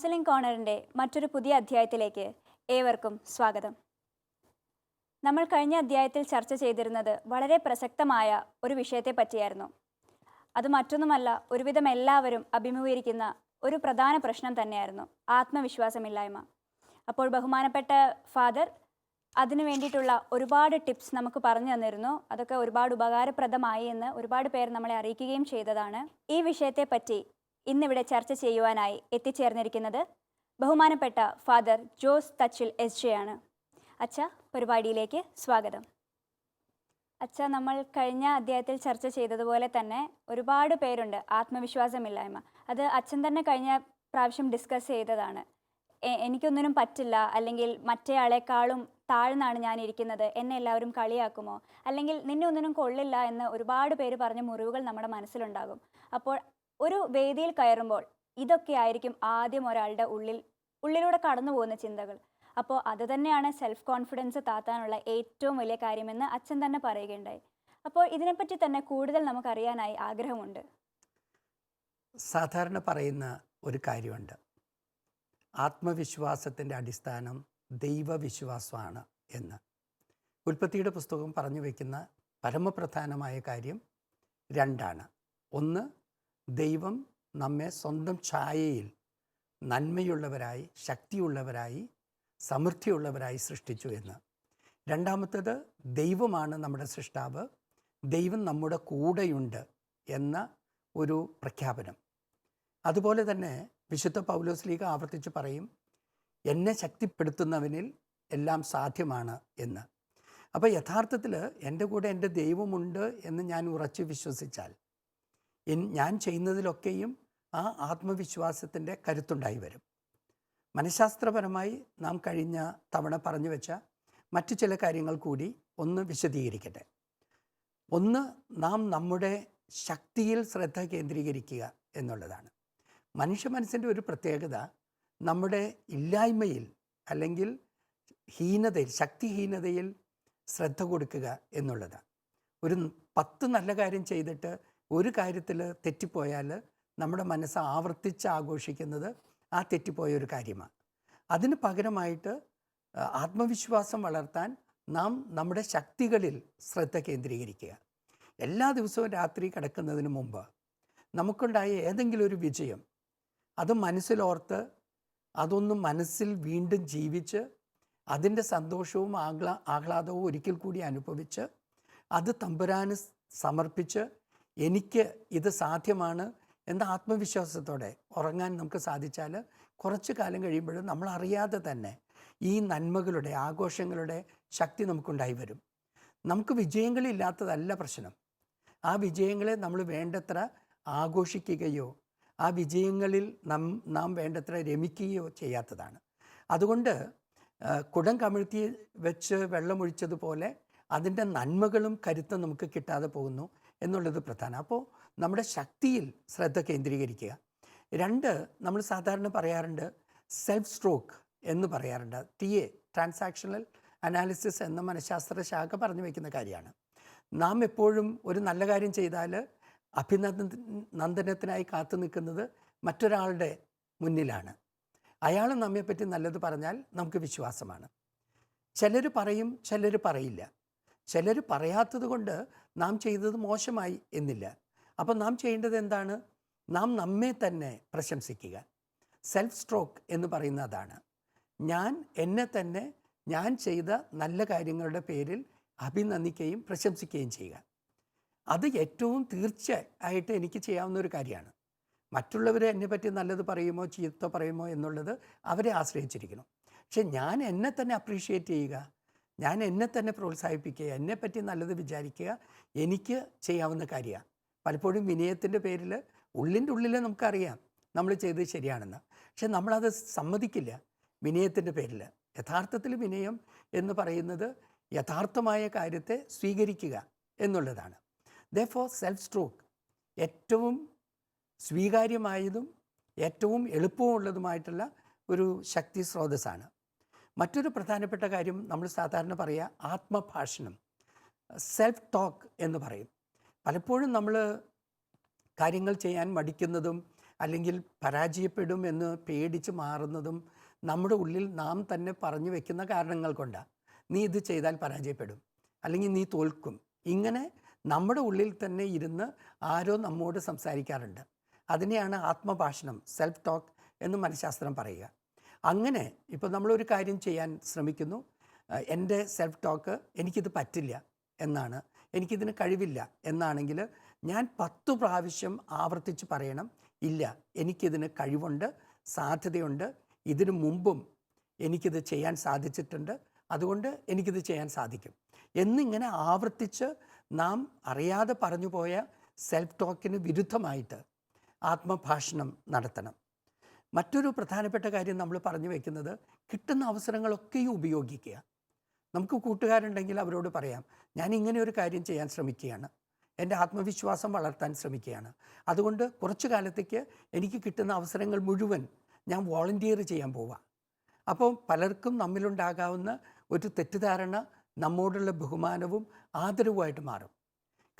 Counselling കോർണറിന്റെ മറ്റൊരു പുതിയ അധ്യായത്തിലേക്ക് ഏവർക്കും സ്വാഗതം. നമ്മൾ കഴിഞ്ഞ അധ്യായത്തിൽ ചർച്ച ചെയ്തിരുന്നത് വളരെ പ്രസക്തമായ ഒരു വിഷയത്തെ പറ്റിയായിരുന്നു. അത് മറ്റൊന്നുമല്ല ഒരുവിധം എല്ലാവരും അഭിമുഖീകരിക്കുന്ന ഒരു പ്രധാന പ്രശ്നം തന്നെയായിരുന്നു ആത്മവിശ്വാസമില്ലായ്മ. അപ്പോൾ ബഹുമാനപ്പെട്ട ഫാദർ അതിനു വേണ്ടിയിട്ടുള്ള ഒരുപാട് ടിപ്സ് നമുക്ക് പറഞ്ഞു തന്നിരുന്നു. അതൊക്കെ ഒരുപാട് ഉപകാരപ്രദമായി എന്ന് ഒരുപാട് പേർ നമ്മളെ അറിയിക്കുകയും ചെയ്തതാണ്. ഈ വിഷയത്തെ പറ്റി ഇന്നിവിടെ ചർച്ച ചെയ്യുവാനായി എത്തിച്ചേർന്നിരിക്കുന്നത് ബഹുമാനപ്പെട്ട father Jose Thachil S J ആണ്. അച്ഛ പരിപാടിയിലേക്ക് സ്വാഗതം. അച്ഛ നമ്മൾ കഴിഞ്ഞ അധ്യായത്തിൽ ചർച്ച ചെയ്തതുപോലെ തന്നെ ഒരുപാട് പേരുണ്ട് ആത്മവിശ്വാസമില്ലായ്മ. അത് അച്ഛൻ തന്നെ കഴിഞ്ഞ പ്രാവശ്യം ഡിസ്കസ് ചെയ്തതാണ്. എനിക്കൊന്നിനും പറ്റില്ല അല്ലെങ്കിൽ മറ്റേയാളെക്കാളും താഴ്ന്നാണ് ഞാൻ ഇരിക്കുന്നത് എന്നെ എല്ലാവരും കളിയാക്കുമോ? അല്ലെങ്കിൽ നിന്നെ ഒന്നിനും കൊള്ളില്ല എന്ന് ഒരുപാട് പേര് പറഞ്ഞ മുറിവുകൾ നമ്മുടെ മനസ്സിലുണ്ടാകും. അപ്പോൾ ഒരു വേദിയിൽ കയറുമ്പോൾ ഇതൊക്കെ ആയിരിക്കും ആദ്യം ഒരാളുടെ ഉള്ളിൽ ഉള്ളിലൂടെ കടന്നു പോകുന്ന ചിന്തകൾ. അപ്പോൾ അത് തന്നെയാണ് സെൽഫ് കോൺഫിഡൻസ് താത്താനുള്ള ഏറ്റവും വലിയ കാര്യമെന്ന് അച്ഛൻ തന്നെ പറയുകയുണ്ടായി. അപ്പോൾ ഇതിനെപ്പറ്റി തന്നെ കൂടുതൽ നമുക്കറിയാനായി ആഗ്രഹമുണ്ട്. സാധാരണ പറയുന്ന ഒരു കാര്യമുണ്ട്. ആത്മവിശ്വാസത്തിന്റെ അടിസ്ഥാനം ദൈവവിശ്വാസമാണ് എന്ന്. ഉൽപ്പത്തിയുടെ പുസ്തകം പറഞ്ഞു വയ്ക്കുന്ന പരമപ്രധാനമായ കാര്യം രണ്ടാണ്. ഒന്ന് ദൈവം നമ്മെ സ്വന്തം ഛായയിൽ നന്മയുള്ളവരായി ശക്തിയുള്ളവരായി സമൃദ്ധിയുള്ളവരായി സൃഷ്ടിച്ചു എന്ന്. രണ്ടാമത്തേത് ദൈവമാണ് നമ്മുടെ സൃഷ്ടാവ്. ദൈവം നമ്മുടെ കൂടെയുണ്ട് എന്ന ഒരു പ്രഖ്യാപനം. അതുപോലെ തന്നെ വിശുദ്ധ പൗലോസ് ലീഗ് ആവർത്തിച്ച് പറയും എന്നെ ശക്തിപ്പെടുത്തുന്നവനിൽ എല്ലാം സാധ്യമാണ് എന്ന്. അപ്പോൾ യഥാർത്ഥത്തിൽ എന്റെ കൂടെ എന്റെ ദൈവമുണ്ട് എന്ന് ഞാൻ ഉറച്ച് വിശ്വസിച്ചാൽ ഞാൻ ചെയ്യുന്നതിലൊക്കെയും ആ ആത്മവിശ്വാസത്തിന്റെ കരുത്തുണ്ടായി വരും. മനഃശാസ്ത്രപരമായി നാം കഴിഞ്ഞ തവണ പറഞ്ഞു വെച്ച മറ്റു ചില കാര്യങ്ങൾ കൂടി ഒന്ന് വിശദീകരിക്കട്ടെ. ഒന്ന് നാം നമ്മുടെ ശക്തിയിൽ ശ്രദ്ധ കേന്ദ്രീകരിക്കുക എന്നുള്ളതാണ്. മനുഷ്യ മനസ്സിന്റെ ഒരു പ്രത്യേകത നമ്മുടെ ഇല്ലായ്മയിൽ അല്ലെങ്കിൽ ഹീനതയിൽ ശക്തിഹീനതയിൽ ശ്രദ്ധ കൊടുക്കുക എന്നുള്ളതാണ്. ഒരു പത്ത് നല്ല കാര്യം ചെയ്തിട്ട് ഒരു കാര്യത്തിൽ തെറ്റിപ്പോയാൽ നമ്മുടെ മനസ്സ് ആവർത്തിച്ച് ആഘോഷിക്കുന്നത് ആ തെറ്റിപ്പോയ ഒരു കാര്യമാണ്. അതിന് പകരമായിട്ട് ആത്മവിശ്വാസം വളർത്താൻ നാം നമ്മുടെ ശക്തികളിൽ ശ്രദ്ധ കേന്ദ്രീകരിക്കുക. എല്ലാ ദിവസവും രാത്രി കിടക്കുന്നതിന് മുമ്പ് നമുക്കുണ്ടായ ഏതെങ്കിലും ഒരു വിജയം അത് മനസ്സിലോർത്ത് അതൊന്ന് മനസ്സിൽ വീണ്ടും ജീവിച്ച് അതിന്റെ സന്തോഷവും ആഹ്ലാ ആഹ്ലാദവും ഒരിക്കൽ കൂടി അനുഭവിച്ച് അത് തമ്പുരാന് സമർപ്പിച്ച് എനിക്ക് ഇത് സാധ്യമാണ് എന്ന ആത്മവിശ്വാസത്തോടെ ഉറങ്ങാൻ നമുക്ക് സാധിച്ചാൽ കുറച്ച് കാലം കഴിയുമ്പോഴും നമ്മൾ അറിയാതെ തന്നെ ഈ നന്മകളുടെ ആഘോഷങ്ങളുടെ ശക്തി നമുക്കുണ്ടായി വരും. നമുക്ക് വിജയങ്ങളില്ലാത്തതല്ല പ്രശ്നം. ആ വിജയങ്ങളെ നമ്മൾ വേണ്ടത്ര ആഘോഷിക്കുകയോ ആ വിജയങ്ങളിൽ നാം നാം വേണ്ടത്ര രമിക്കുകയോ ചെയ്യാത്തതാണ്. അതുകൊണ്ട് കുടം കമിഴ്ത്തി വെച്ച് വെള്ളമൊഴിച്ചതുപോലെ അതിന്റെ നന്മകളും കരുത്തും നമുക്ക് കിട്ടാതെ പോകുന്നു. എന്നുള്ളത് പ്രധാനം. അപ്പോൾ നമ്മുടെ ശക്തിയിൽ ശ്രദ്ധ കേന്ദ്രീകരിക്കുക. രണ്ട് നമ്മൾ സാധാരണ പറയാറുണ്ട് സെൽഫ് സ്ട്രോക്ക് എന്ന് പറയാറുണ്ട്. ടി എ ട്രാൻസാക്ഷണൽ അനാലിസിസ് എന്ന മനഃശാസ്ത്ര ശാഖ പറഞ്ഞു വയ്ക്കുന്ന കാര്യമാണ്. നാം എപ്പോഴും ഒരു നല്ല കാര്യം ചെയ്താൽ അഭിനന്ദ നന്ദനത്തിനായി കാത്തു നിൽക്കുന്നത് മറ്റൊരാളുടെ മുന്നിലാണ്. അയാൾ നമ്മെപ്പറ്റി നല്ലത് പറഞ്ഞാൽ നമുക്ക് വിശ്വാസമാണ്. ചിലർ പറയും ചിലർ പറയില്ല. ചിലർ പറയാത്തത് കൊണ്ട് നാം ചെയ്തത് മോശമായി എന്നില്ല. അപ്പോൾ നാം ചെയ്യേണ്ടത് എന്താണ്? നാം നമ്മെ തന്നെ പ്രശംസിക്കുക. സെൽഫ് സ്ട്രോക്ക് എന്ന് പറയുന്ന അതാണ്. ഞാൻ എന്നെ തന്നെ ഞാൻ ചെയ്ത നല്ല കാര്യങ്ങളുടെ പേരിൽ അഭിനന്ദിക്കുകയും പ്രശംസിക്കുകയും ചെയ്യുക. അത് ഏറ്റവും തീർച്ചയായിട്ട് എനിക്ക് ചെയ്യാവുന്ന ഒരു കാര്യമാണ്. മറ്റുള്ളവർ എന്നെ പറ്റി നല്ലത് പറയുമോ ചീത്ത പറയുമോ എന്നുള്ളത് അവരെ ആശ്രയിച്ചിരിക്കണം പക്ഷെ ഞാൻ എന്നെ തന്നെ അപ്രീഷിയേറ്റ് ചെയ്യുക. ഞാൻ എന്നെ തന്നെ പ്രോത്സാഹിപ്പിക്കുക എന്നെപ്പറ്റി നല്ലത് വിചാരിക്കുക എനിക്ക് ചെയ്യാവുന്ന കാര്യമാണ്. പലപ്പോഴും വിനയത്തിന്റെ പേരിൽ ഉള്ളിന്റെ ഉള്ളിൽ നമുക്കറിയാം നമ്മൾ ചെയ്തത് ശരിയാണെന്ന്. പക്ഷെ നമ്മളത് സമ്മതിക്കില്ല വിനയത്തിന്റെ പേരിൽ. യഥാർത്ഥത്തിൽ വിനയം എന്ന് പറയുന്നത് യഥാർത്ഥമായ കാര്യത്തെ സ്വീകരിക്കുക എന്നുള്ളതാണ്. ദ ഫോർ സെൽഫ് സ്ട്രോക്ക് ഏറ്റവും സ്വീകാര്യമായതും ഏറ്റവും എളുപ്പമുള്ളതുമായിട്ടുള്ള ഒരു ശക്തി സ്രോതസ്സാണ്. മറ്റൊരു പ്രധാനപ്പെട്ട കാര്യം നമ്മൾ സാധാരണ പറയുക ആത്മഭാഷണം സെൽഫ് ടോക്ക് എന്ന് പറയും. പലപ്പോഴും നമ്മൾ കാര്യങ്ങൾ ചെയ്യാൻ മടിക്കുന്നതും അല്ലെങ്കിൽ പരാജയപ്പെടും എന്ന് പേടിച്ച് മാറുന്നതും നമ്മുടെ ഉള്ളിൽ നാം തന്നെ പറഞ്ഞു വെക്കുന്ന കാരണങ്ങൾ കൊണ്ടാണ് നീ ഇത് ചെയ്താൽ പരാജയപ്പെടും അല്ലെങ്കിൽ നീ തോൽക്കും. ഇങ്ങനെ നമ്മുടെ ഉള്ളിൽ തന്നെ ഇരുന്ന് ആരോ നമ്മോട് സംസാരിക്കാറുണ്ട്. അതിനെയാണ് ആത്മഭാഷണം സെൽഫ് ടോക്ക് എന്ന് മനഃശാസ്ത്രം പറയുക. അങ്ങനെ ഇപ്പോൾ നമ്മളൊരു കാര്യം ചെയ്യാൻ ശ്രമിക്കുന്നു. എന്റെ സെൽഫ് ടോക്ക് എനിക്കിത് പറ്റില്ല എന്നാണ്. എനിക്കിതിന് കഴിവില്ല എന്നാണെങ്കിൽ ഞാൻ പത്ത് പ്രാവശ്യം ആവർത്തിച്ച് പറയണം ഇല്ല എനിക്കിതിന് കഴിവുണ്ട് സാധ്യതയുണ്ട് ഇതിനു മുമ്പും എനിക്കിത് ചെയ്യാൻ സാധിച്ചിട്ടുണ്ട് അതുകൊണ്ട് എനിക്കിത് ചെയ്യാൻ സാധിക്കും. എന്നിങ്ങനെ ആവർത്തിച്ച് നാം അറിയാതെ പറഞ്ഞു പോയ സെൽഫ് ടോക്കിന് വിരുദ്ധമായിട്ട് ആത്മഭാഷണം നടത്തണം. മറ്റൊരു പ്രധാനപ്പെട്ട കാര്യം നമ്മൾ പറഞ്ഞു വയ്ക്കുന്നത് കിട്ടുന്ന അവസരങ്ങളൊക്കെയും ഉപയോഗിക്കുക. നമുക്ക് കൂട്ടുകാരുണ്ടെങ്കിൽ അവരോട് പറയാം ഞാൻ ഇങ്ങനെ ഒരു കാര്യം ചെയ്യാൻ ശ്രമിക്കുകയാണ്. എന്റെ ആത്മവിശ്വാസം വളർത്താൻ ശ്രമിക്കുകയാണ്. അതുകൊണ്ട് കുറച്ചു കാലത്തേക്ക് എനിക്ക് കിട്ടുന്ന അവസരങ്ങൾ മുഴുവൻ ഞാൻ വോളണ്ടിയർ ചെയ്യാൻ പോവാം. അപ്പോൾ പലർക്കും നമ്മിലുണ്ടാകാവുന്ന ഒരു തെറ്റിദ്ധാരണ നമ്മോടുള്ള ബഹുമാനവും ആദരവുമായിട്ട് മാറും.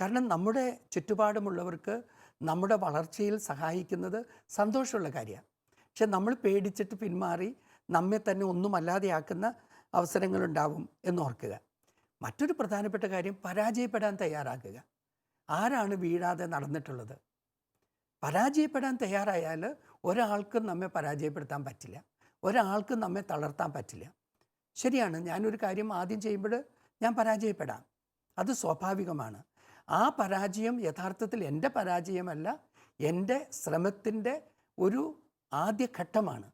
കാരണം നമ്മുടെ ചുറ്റുപാടുമുള്ളവർക്ക് നമ്മുടെ വളർച്ചയിൽ സഹായിക്കുന്നത് സന്തോഷമുള്ള കാര്യമാണ്. പക്ഷെ നമ്മൾ പേടിച്ചിട്ട് പിന്മാറി നമ്മെ തന്നെ ഒന്നും ഒന്നുമല്ലാതെയാക്കുന്ന അവസരങ്ങളുണ്ടാവും എന്നോർക്കുക. മറ്റൊരു പ്രധാനപ്പെട്ട കാര്യം പരാജയപ്പെടാൻ തയ്യാറാക്കുക ആരാണ് വീഴാതെ നടന്നിട്ടുള്ളത്? പരാജയപ്പെടാൻ തയ്യാറായാൽ ഒരാൾക്കും നമ്മെ പരാജയപ്പെടുത്താൻ പറ്റില്ല. ഒരാൾക്കും നമ്മെ തളർത്താൻ പറ്റില്ല. ശരിയാണ് ഞാനൊരു കാര്യം ആദ്യം ചെയ്യുമ്പോൾ ഞാൻ പരാജയപ്പെടാം. അത് സ്വാഭാവികമാണ്. ആ പരാജയം യഥാർത്ഥത്തിൽ എന്റെ പരാജയമല്ല എന്റെ ശ്രമത്തിന്റെ ഒരു ആദ്യ ഘട്ടമാണ്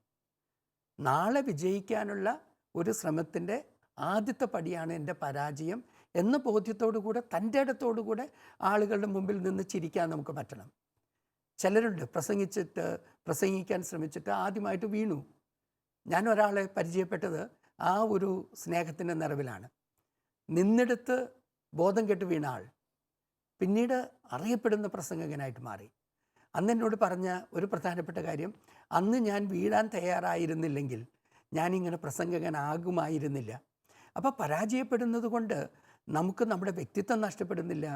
നാളെ വിജയിക്കാനുള്ള ഒരു ശ്രമത്തിന്റെ ആദ്യത്തെ പടിയാണ് എന്റെ പരാജയം എന്ന ബോധ്യത്തോടു കൂടെ തന്റെ ഇടത്തോടു കൂടെ ആളുകളുടെ മുമ്പിൽ നിന്ന് ചിരിക്കാൻ നമുക്ക് പറ്റണം. ചിലരുണ്ട് പ്രസംഗിച്ചിട്ട് പ്രസംഗിക്കാൻ ശ്രമിച്ചിട്ട് ആദ്യമായിട്ട് വീണു. ഞാൻ ഒരാളെ പരിചയപ്പെട്ടത് ആ ഒരു സ്നേഹത്തിന്റെ നിറവിലാണ്. നിന്നെടുത്ത് ബോധം കെട്ട് വീണ ആൾ പിന്നീട് അറിയപ്പെടുന്ന പ്രസംഗകനായിട്ട് മാറി. അന്ന് എന്നോട് പറഞ്ഞ ഒരു പ്രധാനപ്പെട്ട കാര്യം അന്ന് ഞാൻ വീഴാൻ തയ്യാറായിരുന്നില്ലെങ്കിൽ ഞാനിങ്ങനെ പ്രസംഗകനാകുമായിരുന്നില്ല. അപ്പോൾ പരാജയപ്പെടുന്നത് കൊണ്ട് നമുക്ക് നമ്മുടെ വ്യക്തിത്വം നഷ്ടപ്പെടുന്നില്ല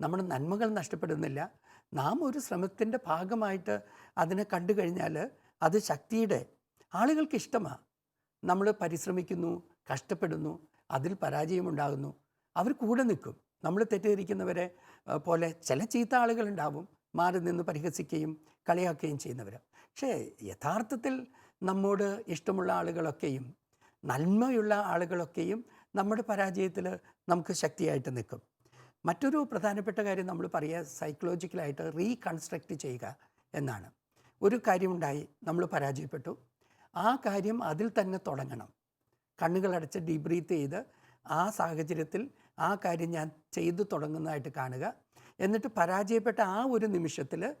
നമ്മുടെ നന്മകൾ നഷ്ടപ്പെടുന്നില്ല. നാം ഒരു ശ്രമത്തിന്റെ ഭാഗമായിട്ട് അതിനെ കണ്ടു കഴിഞ്ഞാൽ അത് ശക്തിയുടെ ആളുകൾക്ക് ഇഷ്ടമാണ് നമ്മൾ പരിശ്രമിക്കുന്നു കഷ്ടപ്പെടുന്നു അതിൽ പരാജയമുണ്ടാകുന്നു അവർ കൂടെ നിൽക്കും. നമ്മൾ തെറ്റിദ്ധരിക്കുന്നവരെ പോലെ ചില ചീത്ത ആളുകളുണ്ടാവും മാറി നിന്ന് പരിഹസിക്കുകയും കളിയാക്കുകയും ചെയ്യുന്നവർ പക്ഷേ യഥാർത്ഥത്തിൽ നമ്മോട് ഇഷ്ടമുള്ള ആളുകളൊക്കെയും നന്മയുള്ള ആളുകളൊക്കെയും നമ്മുടെ പരാജയത്തിൽ നമുക്ക് ശക്തിയായിട്ട് നിൽക്കും. മറ്റൊരു പ്രധാനപ്പെട്ട കാര്യം നമ്മൾ പറയുക സൈക്കോളജിക്കലായിട്ട് റീകൺസ്ട്രക്റ്റ് ചെയ്യുക എന്നാണ്. ഒരു കാര്യമുണ്ടായി നമ്മൾ പരാജയപ്പെട്ടു. ആ കാര്യം അതിൽ തന്നെ തുടങ്ങണം. കണ്ണുകളടച്ച് ഡീബ്രീത്ത് ചെയ്ത് ആ സാഹചര്യത്തിൽ ആ കാര്യം ഞാൻ ചെയ്തു തുടങ്ങുന്നതായിട്ട് കാണുക. എന്നിട്ട് പരാജയപ്പെട്ട ആ ഒരു നിമിഷത്തിൽ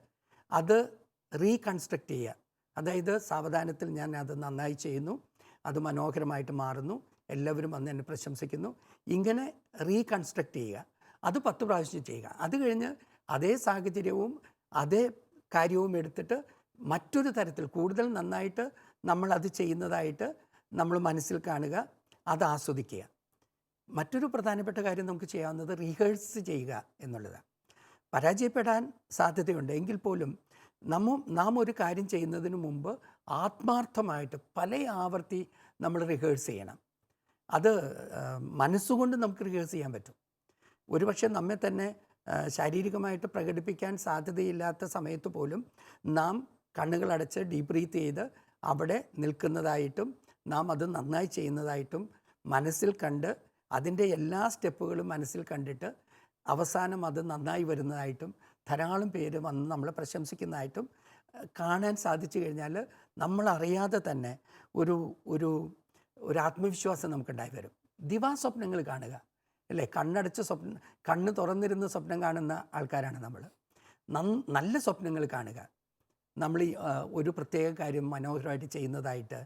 അത് റീകൺസ്ട്രക്റ്റ് ചെയ്യുക. അതായത് സാവധാനത്തിൽ ഞാൻ അത് നന്നായി ചെയ്യുന്നു. അത് മനോഹരമായിട്ട് മാറുന്നു. എല്ലാവരും വന്ന് എന്നെ പ്രശംസിക്കുന്നു. ഇങ്ങനെ റീകൺസ്ട്രക്റ്റ് ചെയ്യുക. അത് പത്ത് പ്രാവശ്യം ചെയ്യുക. അത് കഴിഞ്ഞ് അതേ സാഹചര്യവും അതേ കാര്യവും എടുത്തിട്ട് മറ്റൊരു തരത്തിൽ കൂടുതൽ നന്നായിട്ട് നമ്മൾ അത് ചെയ്യുന്നതായിട്ട് നമ്മൾ മനസ്സിൽ കാണുക. അത് ആസ്വദിക്കുക. മറ്റൊരു പ്രധാനപ്പെട്ട കാര്യം നമുക്ക് ചെയ്യാവുന്നത് റിഹേഴ്സ് ചെയ്യുക എന്നുള്ളതാണ്. പരാജയപ്പെടാൻ സാധ്യതയുണ്ട്. എങ്കിൽ പോലും നമ്മ നാം ഒരു കാര്യം ചെയ്യുന്നതിന് മുമ്പ് ആത്മാർത്ഥമായിട്ട് പല ആവർത്തി നമ്മൾ റിഹേഴ്സ് ചെയ്യണം. അത് മനസ്സുകൊണ്ട് നമുക്ക് റിഹേഴ്സ് ചെയ്യാൻ പറ്റും. ഒരുപക്ഷെ നമ്മെ തന്നെ ശാരീരികമായിട്ട് പ്രകടിപ്പിക്കാൻ സാധ്യതയില്ലാത്ത സമയത്ത് പോലും നാം കണ്ണുകളടച്ച് ഡീപ് ബ്രീത്ത് ചെയ്ത് അവിടെ നിൽക്കുന്നതായിട്ടും നാം അത് നന്നായി ചെയ്യുന്നതായിട്ടും മനസ്സിൽ കണ്ട് അതിന്റെ എല്ലാ സ്റ്റെപ്പുകളും മനസ്സിൽ കണ്ടിട്ട് അവസാനം അത് നന്നായി വരുന്നതായിട്ടും ധാരാളം പേര് വന്ന് നമ്മളെ പ്രശംസിക്കുന്നതായിട്ടും കാണാൻ സാധിച്ചു കഴിഞ്ഞാൽ നമ്മളറിയാതെ തന്നെ ഒരു ഒരു ഒരു ആത്മവിശ്വാസം നമുക്കുണ്ടായി വരും. ദിവാസ്വപ്നങ്ങൾ കാണുക അല്ലേ? കണ്ണടച്ച് സ്വപ്നം കണ്ണ് തുറന്നിരുന്ന സ്വപ്നം കാണുന്ന ആൾക്കാരാണ് നമ്മൾ. നല്ല സ്വപ്നങ്ങൾ കാണുക. നമ്മൾ ഈ ഒരു പ്രത്യേക കാര്യം മനോഹരമായിട്ട് ചെയ്യുന്നതായിട്ട്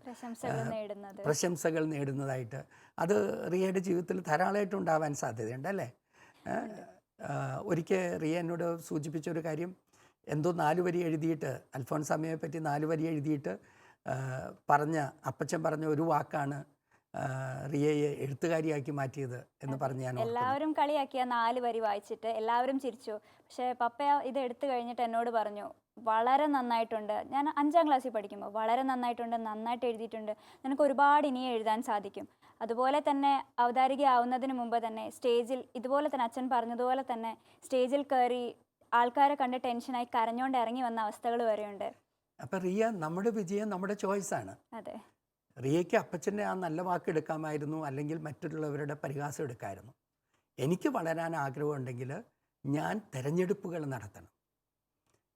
പ്രശംസകൾ നേടുന്നതായിട്ട് അത് റിയയുടെ ജീവിതത്തിൽ ധാരാളമായിട്ട് ഉണ്ടാവാൻ സാധ്യതയുണ്ട് അല്ലേ? ഒരിക്കൽ റിയ എന്നോട് സൂചിപ്പിച്ച ഒരു കാര്യം എന്തോ നാല് വരി എഴുതിയിട്ട് അൽഫോൻസാമയെ പറ്റി നാല് വരി എഴുതിയിട്ട് പറഞ്ഞ അപ്പച്ചൻ പറഞ്ഞ ഒരു വാക്കാണ് റിയയെ എഴുത്തുകാരിയാക്കി മാറ്റിയത് എന്ന് പറഞ്ഞു ഞാൻ. എല്ലാവരും കളിയാക്കിയ നാല് വരി വായിച്ചിട്ട് എല്ലാവരും ചിരിച്ചു പക്ഷേ പപ്പ ഇത് എടുത്തു കഴിഞ്ഞിട്ട് എന്നോട് പറഞ്ഞു വളരെ നന്നായിട്ടുണ്ട്. ഞാൻ അഞ്ചാം ക്ലാസ്സിൽ പഠിക്കുമ്പോൾ വളരെ നന്നായിട്ടുണ്ട് നന്നായിട്ട് എഴുതിയിട്ടുണ്ട്. നിനക്ക് ഒരുപാട് ഇനിയും എഴുതാൻ സാധിക്കും. അതുപോലെ തന്നെ അവതാരികയാവുന്നതിന് മുമ്പ് തന്നെ സ്റ്റേജിൽ ഇതുപോലെ തന്നെ അച്ഛൻ പറഞ്ഞതുപോലെ തന്നെ സ്റ്റേജിൽ കയറി ആൾക്കാരെ കണ്ട് ടെൻഷനായി കരഞ്ഞുകൊണ്ട് ഇറങ്ങി വന്ന അവസ്ഥകൾ വരെയുണ്ട്. അപ്പം റിയ നമ്മുടെ വിജയം നമ്മുടെ ചോയ്സാണ് അതെ. റിയയ്ക്ക് അപ്പച്ചന്റെ ആ നല്ല വാക്ക് എടുക്കാമായിരുന്നു അല്ലെങ്കിൽ മറ്റുള്ളവരുടെ പരിഹാസം എടുക്കാമായിരുന്നു. എനിക്ക് വളരാൻ ആഗ്രഹമുണ്ടെങ്കിൽ ഞാൻ തിരഞ്ഞെടുപ്പുകൾ നടത്തണം.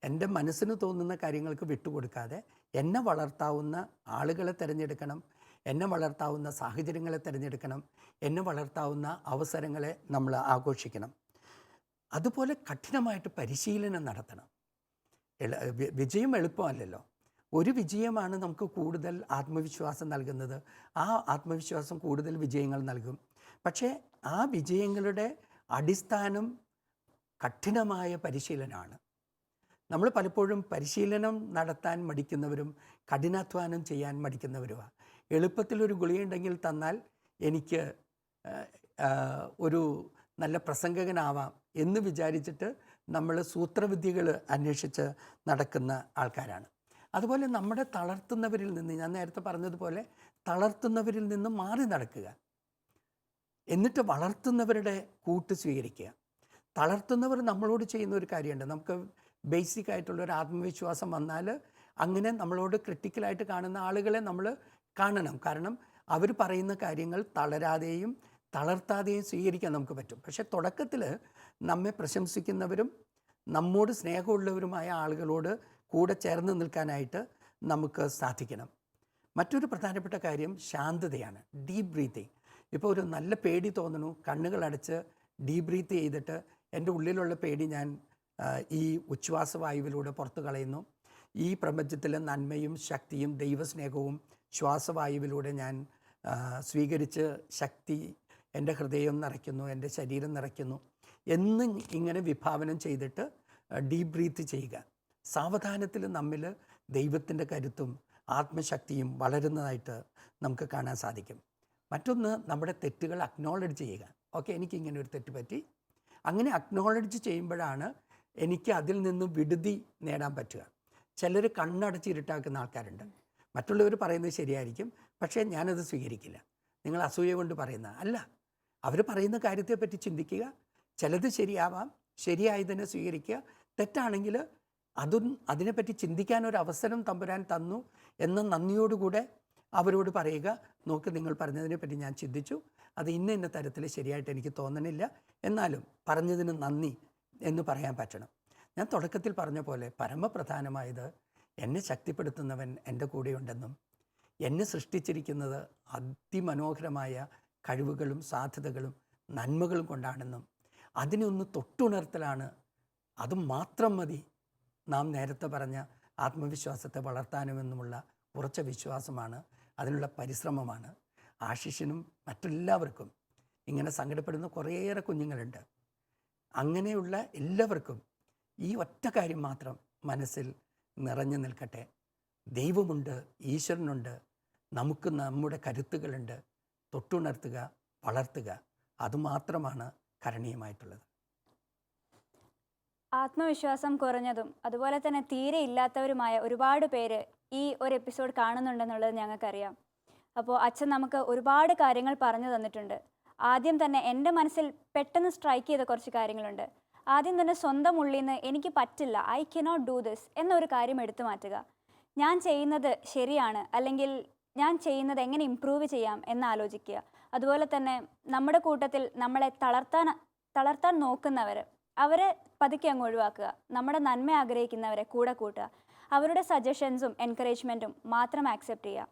എന്റെ മനസ്സിന് തോന്നുന്ന കാര്യങ്ങൾക്ക് വിട്ടുകൊടുക്കാതെ എന്നെ വളർത്താവുന്ന ആളുകളെ തിരഞ്ഞെടുക്കണം എന്നെ വളർത്താവുന്ന സാഹചര്യങ്ങളെ തിരഞ്ഞെടുക്കണം എന്നെ വളർത്താവുന്ന അവസരങ്ങളെ നമ്മൾ ആഘോഷിക്കണം. അതുപോലെ കഠിനമായിട്ട് പരിശീലനം നടത്തണം. വിജയം എളുപ്പമല്ലല്ലോ. ഒരു വിജയമാണ് നമുക്ക് കൂടുതൽ ആത്മവിശ്വാസം നൽകുന്നത്. ആ ആത്മവിശ്വാസം കൂടുതൽ വിജയങ്ങൾ നൽകും. പക്ഷേ ആ വിജയങ്ങളുടെ അടിസ്ഥാനം കഠിനമായ പരിശീലനമാണ്. നമ്മൾ പലപ്പോഴും പരിശീലനം നടത്താൻ മടിക്കുന്നവരും കഠിനാധ്വാനം ചെയ്യാൻ മടിക്കുന്നവരുമാണ് എളുപ്പത്തിലൊരു ഗുളിയുണ്ടെങ്കിൽ തന്നാൽ എനിക്ക് ഒരു നല്ല പ്രസംഗകനാവാം എന്ന് വിചാരിച്ചിട്ട് നമ്മൾ സൂത്രവിദ്യകൾ അന്വേഷിച്ച് നടക്കുന്ന ആൾക്കാരാണ്. അതുപോലെ നമ്മുടെ തളർത്തുന്നവരിൽ നിന്ന് ഞാൻ നേരത്തെ പറഞ്ഞതുപോലെ തളർത്തുന്നവരിൽ നിന്ന് മാറി നടക്കുക. എന്നിട്ട് വളർത്തുന്നവരുടെ കൂട്ട് സ്വീകരിക്കുക. തളർത്തുന്നവർ നമ്മളോട് ചെയ്യുന്ന ഒരു കാര്യമുണ്ട്. നമുക്ക് ബേസിക് ആയിട്ടുള്ള ഒരു ആത്മവിശ്വാസം വന്നാൽ അങ്ങനെ നമ്മളോട് ക്രിട്ടിക്കലായിട്ട് കാണുന്ന ആളുകളെ നമ്മൾ കാണണം. കാരണം അവർ പറയുന്ന കാര്യങ്ങൾ തളരാതെയും തളർത്താതെയും സ്വീകരിക്കാൻ നമുക്ക് പറ്റും. പക്ഷേ തുടക്കത്തിൽ നമ്മെ പ്രശംസിക്കുന്നവരും നമ്മോട് സ്നേഹമുള്ളവരുമായ ആളുകളോട് കൂടെ ചേർന്ന് നിൽക്കാനായിട്ട് നമുക്ക് സാധിക്കണം. മറ്റൊരു പ്രധാനപ്പെട്ട കാര്യം ശാന്തതയാണ്. Deep breathing. ഇപ്പോൾ ഒരു നല്ല പേടി തോന്നണു കണ്ണുകൾ അടച്ച് ഡീപ് ബ്രീത്ത് ചെയ്തിട്ട് എന്റെ ഉള്ളിലുള്ള പേടി ഞാൻ ഈ ഉച്ഛ്വാസവായുവിലൂടെ പുറത്തു കളയുന്നു. ഈ പ്രപഞ്ചത്തിലെ നന്മയും ശക്തിയും ദൈവസ്നേഹവും ശ്വാസവായുവിലൂടെ ഞാൻ സ്വീകരിച്ച് ശക്തി എന്റെ ഹൃദയം നിറയ്ക്കുന്നു എന്റെ ശരീരം നിറയ്ക്കുന്നു എന്ന് ഇങ്ങനെ വിഭാവനം ചെയ്തിട്ട് ഡീപ് ബ്രീത്ത് ചെയ്യുക. സാവധാനത്തിൽ നമ്മിൽ ദൈവത്തിന്റെ കരുത്തും ആത്മശക്തിയും വളരുന്നതായിട്ട് നമുക്ക് കാണാൻ സാധിക്കും. മറ്റൊന്ന് നമ്മുടെ തെറ്റുകൾ അക്നോളജ് ചെയ്യുക. ഓക്കെ എനിക്കിങ്ങനെ ഒരു തെറ്റ് പറ്റി. അങ്ങനെ അക്നോളജ് ചെയ്യുമ്പോഴാണ് എനിക്ക് അതിൽ നിന്ന് വിടുതി നേടാൻ പറ്റുക. ചിലർ കണ്ണടച്ച് ഇരുട്ടാക്കുന്ന ആൾക്കാരുണ്ട്. മറ്റുള്ളവർ പറയുന്നത് ശരിയായിരിക്കും പക്ഷേ ഞാനത് സ്വീകരിക്കില്ല. നിങ്ങൾ അസൂയ കൊണ്ട് പറയുന്ന അല്ല അവർ പറയുന്ന കാര്യത്തെപ്പറ്റി ചിന്തിക്കുക. ചിലത് ശരിയാവാം ശരിയായതിനെ സ്വീകരിക്കുക. തെറ്റാണെങ്കിൽ അതും അതിനെപ്പറ്റി ചിന്തിക്കാൻ ഒരു അവസരം തമ്പുരാൻ തന്നു എന്ന നന്ദിയോടുകൂടെ അവരോട് പറയുക. നോക്ക് നിങ്ങൾ പറഞ്ഞതിനെപ്പറ്റി ഞാൻ ചിന്തിച്ചു. അത് ഇന്ന ഇന്ന തരത്തിൽ ശരിയായിട്ട് എനിക്ക് തോന്നണില്ല. എന്നാലും പറഞ്ഞതിന് നന്ദി. എന്ന് പറയാൻ പറ്റണം. ഞാൻ തുടക്കത്തിൽ പറഞ്ഞ പോലെ പരമപ്രധാനമായത് എന്നെ ശക്തിപ്പെടുത്തുന്നവൻ എന്റെ കൂടെയുണ്ടെന്നും എന്നെ സൃഷ്ടിച്ചിരിക്കുന്നത് അതിമനോഹരമായ കഴിവുകളും സാധ്യതകളും നന്മകളും കൊണ്ടാണെന്നും അതിനെ ഒന്ന് തൊട്ടുണർത്തലാണ്. അത് മാത്രം മതി നാം നേരത്തെ പറഞ്ഞ ആത്മവിശ്വാസത്തെ വളർത്താനുമെന്നുമുള്ള ഉറച്ച വിശ്വാസമാണ് അതിനുള്ള പരിശ്രമമാണ് ആശിഷിനും മറ്റെല്ലാവർക്കും. ഇങ്ങനെ സങ്കടപ്പെടുന്ന കുറേയേറെ കുഞ്ഞുങ്ങളുണ്ട്. അങ്ങനെയുള്ള എല്ലാവർക്കും ഈ ഒറ്റ കാര്യം മാത്രം മനസ്സിൽ നിറഞ്ഞു നിൽക്കട്ടെ. ദൈവമുണ്ട് ഈശ്വരനുണ്ട് നമുക്ക് നമ്മുടെ കരുത്തുകളുണ്ട്. തൊട്ടുണർത്തുക വളർത്തുക. അതുമാത്രമാണ് കരണീയമായിട്ടുള്ളത്. ആത്മവിശ്വാസം കുറഞ്ഞതും അതുപോലെ തന്നെ തീരെ ഇല്ലാത്തവരുമായ ഒരുപാട് പേര് ഈ ഒരു എപ്പിസോഡ് കാണുന്നുണ്ടെന്നുള്ളത് ഞങ്ങൾക്കറിയാം. അപ്പോൾ അച്ഛൻ നമുക്ക് ഒരുപാട് കാര്യങ്ങൾ പറഞ്ഞു തന്നിട്ടുണ്ട്. ആദ്യം തന്നെ എന്റെ മനസ്സിൽ പെട്ടെന്ന് സ്ട്രൈക്ക് ചെയ്ത കുറച്ച് കാര്യങ്ങളുണ്ട്. ആദ്യം തന്നെ സ്വന്തം ഉള്ളിൽ നിന്ന് എനിക്ക് പറ്റില്ല ഐ കനോട്ട് ഡൂ ദിസ് എന്നൊരു കാര്യം എടുത്തു മാറ്റുക. ഞാൻ ചെയ്യുന്നത് ശരിയാണ് അല്ലെങ്കിൽ ഞാൻ ചെയ്യുന്നത് എങ്ങനെ ഇമ്പ്രൂവ് ചെയ്യാം എന്നാലോചിക്കുക അതുപോലെ തന്നെ നമ്മുടെ കൂട്ടത്തിൽ നമ്മളെ തളർത്താൻ തളർത്താൻ നോക്കുന്നവർ അവരെ പതുക്കെ അങ്ങ് ഒഴിവാക്കുക. നമ്മുടെ നന്മ ആഗ്രഹിക്കുന്നവരെ കൂടെ കൂട്ടുക. അവരുടെ സജഷൻസും എൻകറേജ്മെന്റും മാത്രം ആക്സെപ്റ്റ് ചെയ്യുക.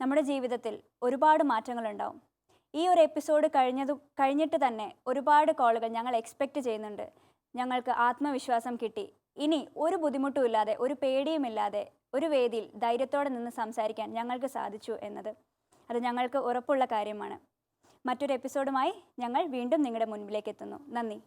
നമ്മുടെ ജീവിതത്തിൽ ഒരുപാട് മാറ്റങ്ങളുണ്ടാവും. ഈ ഒരു എപ്പിസോഡ് കഴിഞ്ഞത് കഴിഞ്ഞിട്ട് തന്നെ ഒരുപാട് കോളുകൾ ഞങ്ങൾ എക്സ്പെക്റ്റ് ചെയ്യുന്നുണ്ട്. ഞങ്ങൾക്ക് ആത്മവിശ്വാസം കിട്ടി. ഇനി ഒരു ബുദ്ധിമുട്ടും ഇല്ലാതെ ഒരു പേടിയുമില്ലാതെ ഒരു വേദിയിൽ ധൈര്യത്തോടെ നിന്ന് സംസാരിക്കാൻ ഞങ്ങൾക്ക് സാധിച്ചു എന്നത്. അത് ഞങ്ങൾക്ക് ഉറപ്പുള്ള കാര്യമാണ്. മറ്റൊരു എപ്പിസോഡുമായി ഞങ്ങൾ വീണ്ടും നിങ്ങളുടെ മുൻപിലേക്ക് എത്തുന്നു. നന്ദി.